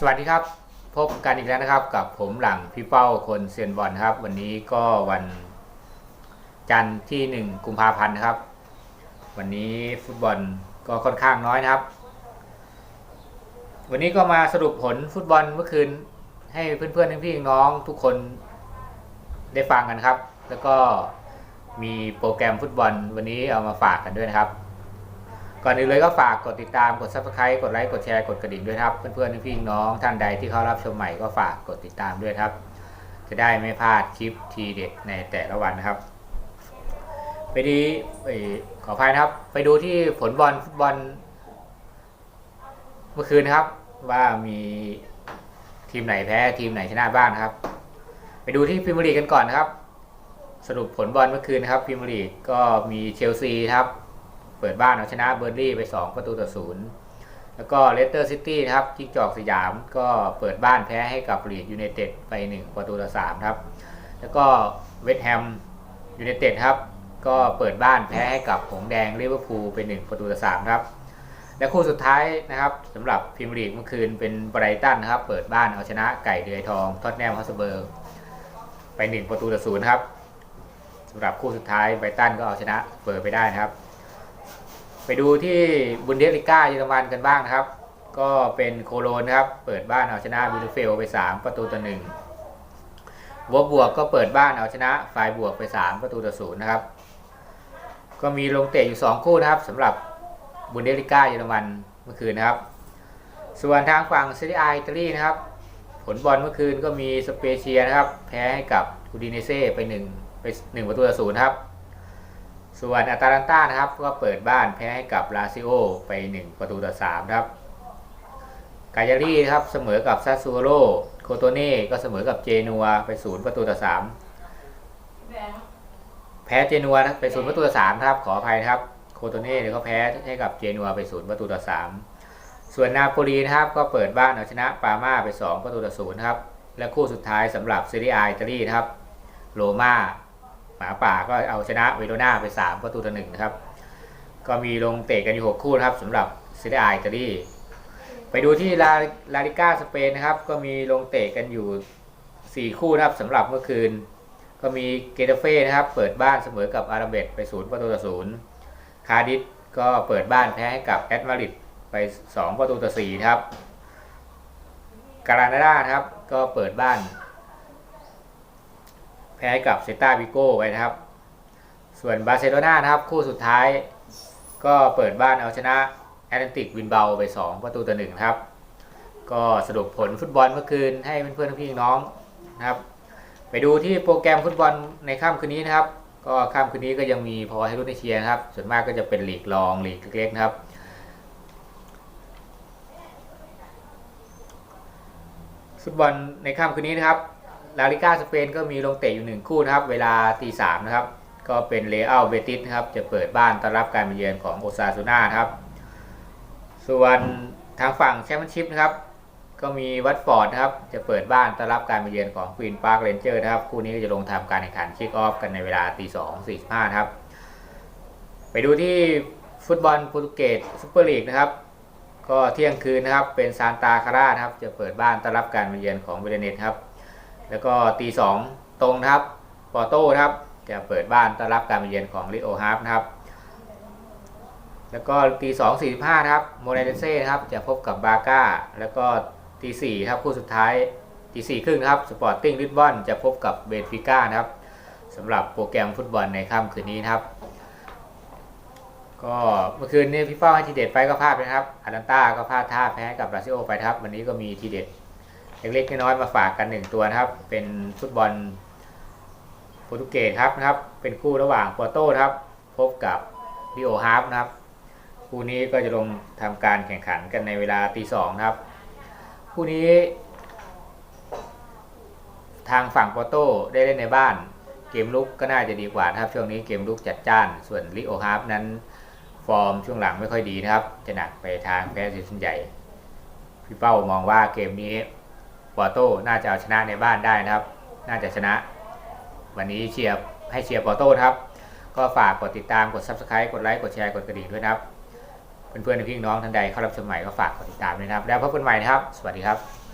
สวัสดีครับ พบกันอีกแล้วนะครับ กับผมหลังพี่เป้าคนเซียนบอลครับ วันนี้ก็วันจันทร์ที่ 1 กุมภาพันธ์นะครับ วันนี้ฟุตบอลก็ค่อนข้างน้อยนะครับ วันนี้ก็มาสรุปผลฟุตบอลเมื่อคืนให้เพื่อนๆพี่ๆน้องทุกคนได้ฟังกันครับ แล้วก็มีโปรแกรมฟุตบอลวันนี้เอามาฝากกันด้วยนะครับ ก่อนอื่นเลยก็ฝากกดติดตามกด subscribe กดไลค์กดแชร์กดกระดิ่งด้วยครับ เพื่อนๆพี่น้องท่านใดที่เขารับชมใหม่ก็ฝากกดติดตามด้วยครับ จะได้ไม่พลาดคลิปทีเด็ดในแต่ละวันนะครับ ไปดีขออภัยนะครับ ไปดูที่ผลบอลฟุตบอลเมื่อคืนนะครับ ว่ามีทีมไหนแพ้ทีมไหนชนะบ้างนะครับ ไปดูที่พรีเมียร์ลีกกันก่อนนะครับ สรุปผลบอลเมื่อคืนนะครับพรีเมียร์ลีกก็มีเชลซีครับ เปิดบ้านเอาชนะเบอร์ลี่ไป 2 ประตูต่อศูนย์แล้วก็เลสเตอร์ซิตี้นะครับจิกจอกสยามก็เปิดบ้านแพ้ให้กับลีดยูไนเต็ดไป 1 ประตูต่อ3ครับ แล้วก็เวสต์แฮมยูไนเต็ดครับ ก็เปิดบ้านแพ้ให้กับหงส์แดงลิเวอร์พูลไป 1 ประตูต่อ3ครับ และคู่สุดท้ายนะครับสำหรับพรีเมียร์ลีกเมื่อคืนเป็นไบรตันนะครับ เปิดบ้านเอาชนะไก่เดือยทองท็อตแนมฮอสเบอร์ไป 1 ประตูต่อศูนย์ครับสำหรับคู่สุดท้ายไบรตันก็เอาชนะเปิดไปได้นะครับ ไปดูที่บุนเดสลิก้าเยอรมันกันบ้างนะครับ ก็เป็นโคโลนครับ เปิดบ้านเอาชนะบิลเฟลไป 3 ประตูต่อหนึ่งวบบวกก็เปิดบ้านเอาชนะฝ่ายบวกไป 3 ประตูต่อศูนย์นะครับ ก็มีลงเตะอยู่ 2 คู่นะครับสำหรับบุนเดสลิก้าเยอรมันเมื่อคืนนะครับ ส่วนทางฝั่งซีรีอาอิตาลีนะครับ ผลบอลเมื่อคืนก็มีสเปเชียนะครับ แพ้ให้กับอูดิเนเซ่ไป1ไป1ประตูต่อศูนย์ครับ ส่วนอาตาลันตานะครับก็เปิดบ้านแพ้ให้กับลาซิโอไป 1 ประตูต่อ3ครับกายารีครับเสมอกับซาซูโรโคโตเน่ก็เสมอกับเจนัวไป 0 ประตูต่อ3แพ้เจนัวนะไป 0 ประตูต่อ3ครับขออภัยครับโคโตเน่เนี่ยก็แพ้ให้กับเจนัวไป 0 ประตูต่อ3ส่วนนาโปลีนะครับก็เปิดบ้านเอาชนะปาม่าไป 2 ประตูต่อ0นะครับและคู่สุดท้ายสำหรับซีรีอาอิตาลีครับโรม่า หมาป่าก็เอาชนะเวโรนาไป 3 ประตูต่อหนึ่งนะครับ ก็มีลงเตะกันอยู่ 6 คู่นะครับสำหรับซีเรียอิตาลีไปดูที่ลาลาลิก้าสเปนนะครับ ก็มีลงเตะกันอยู่ 4 คู่นะครับสำหรับเมื่อคืน ก็มีเกเตเฟ่นะครับ เปิดบ้านเสมอกับอาราเบตไป0ประตูต่อ0คาดิสก็เปิดบ้านแพ้ให้กับแอตมาริดไป 2 ประตูต่อ4นะครับการานาดานะครับก็เปิดบ้าน แพ้กับเซตาวิโก้ไว้นะครับ ส่วนบาร์เซโลนานะครับ คู่สุดท้าย ก็เปิดบ้านเอาชนะแอตแลนติกวินเบลไป 2 ประตูต่อหนึ่งครับ ก็สรุปผลฟุตบอลเมื่อคืนให้เพื่อนๆพี่น้องนะครับ ไปดูที่โปรแกรมฟุตบอลในค่ำคืนนี้นะครับ ก็ค่ำคืนนี้ก็ยังมีพอให้รุ่นในเชียร์นะครับ ส่วนมากก็จะเป็นลีกรองลีกเล็กๆนะครับฟุตบอลในค่ำคืนนี้นะครับ ลาลิก้าสเปนก็มีลงเตะอยู่หนึ่งคู่นะครับ เวลาตีสามนะครับ ก็เป็นเลอัลเบติสนะครับ จะเปิดบ้านต้อนรับการมาเยือนของโอซาซูน่าครับ ส่วนทางฝั่งแชมเปี้ยนชิพนะครับ ก็มีวัตฟอร์ดนะครับ จะเปิดบ้านต้อนรับการมาเยือนของควีนพาร์คเรนเจอร์นะครับ คู่นี้ก็จะลงทำการแข่งขันคิกออฟกันในเวลาตีสองสี่สิบห้าครับ ไปดูที่ฟุตบอลโปรตุเกสซูเปอร์ลีกนะครับก็เที่ยงคืนนะครับเป็นซานตาคาร่านะครับ จะเปิดบ้านต้อนรับการมาเยือนของเวเนเนตครับ แล้วก็ตีสองตรงครับปอโต้ครับจะเปิดบ้านต้อนรับการมาเยือนของลิโอฮาร์ฟนะครับ แล้วก็ตีสองสี่สิบห้าครับโมเนเดเซ่ครับจะพบกับบาก้า แล้วก็ตีสี่ครับคู่สุดท้ายตีสี่ครึ่งครับสปอร์ติ้งลิสบอนจะพบกับเบนฟิก้านะครับสำหรับโปรแกรมฟุตบอลในค่ำคืนนี้นะครับ ก็เมื่อคืนนี้พี่เป้าให้ทีเด็ดไปก็พลาดไปนะครับอารันต้าก็พลาดท่าแพ้กับบราซิโอไปครับ วันนี้ก็มีทีเด็ด เล็กๆน้อยๆมาฝากกันหนึ่งตัวนะครับ เป็นฟุตบอลโปรตุเกสครับนะครับ เป็นคู่ระหว่างปอร์โต้ครับ พบกับลิโอฮาร์ฟนะครับคู่นี้ก็จะลงทำการแข่งขันกันในเวลาตีสองครับ คู่นี้ ทางฝั่งปอร์โต้ได้เล่นในบ้าน เกมลุกก็น่าจะดีกว่านะครับ ช่วงนี้เกมลุกจัดจ้าน ส่วนลิโอฮาร์ฟนั้นฟอร์มช่วงหลังไม่ค่อยดีนะครับ จะหนักไปทางแพ้ส่วนใหญ่ พี่เป้ามองว่าเกมนี้ ปอร์โต้น่าจะเอาชนะในบ้านได้นะครับ น่าจะชนะ วันนี้เชียร์ให้เชียร์ปอร์โต้ครับ ก็ฝากกดติดตามกด subscribe กดไลค์กดแชร์กดกระดิ่งด้วยนะครับเพื่อนๆพี่น้องท่านใดเข้ารับชมใหม่ก็ฝากกดติดตามด้วยนะครับ แล้วพบกันใหม่นะครับ สวัสดีครับ